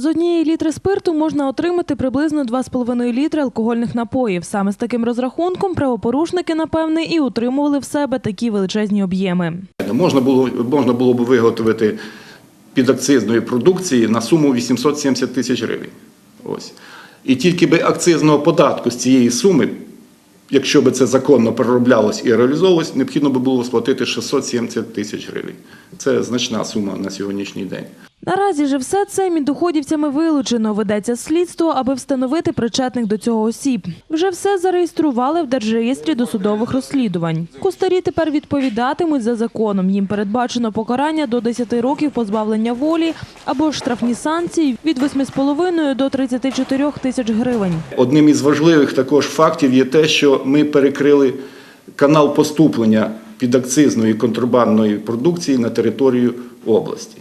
З однієї літри спирту можна отримати приблизно 2,5 літри алкогольних напоїв. Саме з таким розрахунком правопорушники, напевне, і утримували в себе такі величезні об'єми. Можна було, можна було б виготовити підакцизної продукції на суму 870 тисяч гривень. Ось. І тільки би акцизного податку з цієї суми, якщо б це законно перероблялось і реалізовувалось, необхідно би було сплатити 670 тисяч гривень. Це значна сума на сьогоднішній день. Наразі же все це міндоходівцями вилучено. Ведеться слідство, аби встановити причетних до цього осіб. Вже все зареєстрували в держреєстрі досудових розслідувань. Кустарі тепер відповідатимуть за законом. Їм передбачено покарання до 10 років позбавлення волі або штрафні санкції від 8,5 до 34 тисяч гривень. Одним із важливих також фактів є те, що ми перекрили канал поступлення підакцизної контрабандної продукції на територію області.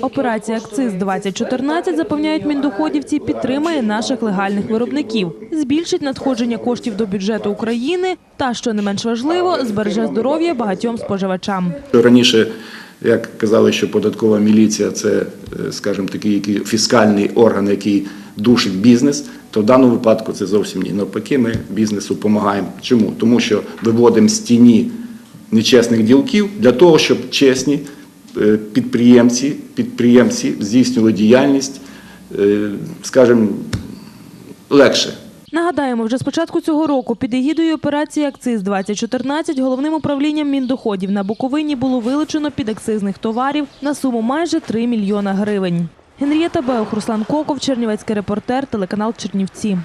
Операція «Акциз 2014», запевняють міндоходівці, підтримає наших легальних виробників, збільшить надходження коштів до бюджету України та, що не менш важливо, збереже здоров'я багатьом споживачам. Раніше, як казали, що податкова міліція це, е, скажімо, такий фіскальний орган, який душить бізнес, то в даному випадку це зовсім ні. Навпаки, ми бізнесу допомагаємо. Чому? Тому що виводимо з тіні нечесних ділків для того, щоб чесні підприємці, підприємці здійснювали діяльність, е, скажімо, легше. Нагадаємо, вже з початку цього року під егідою операції «Акциз 2014» головним управлінням міндоходів на Буковині було вилучено підакцизних товарів на суму майже 3 мільйона гривень. Генрієта Беух, Руслан Коков, Чернівецький репортер, телеканал Чернівці.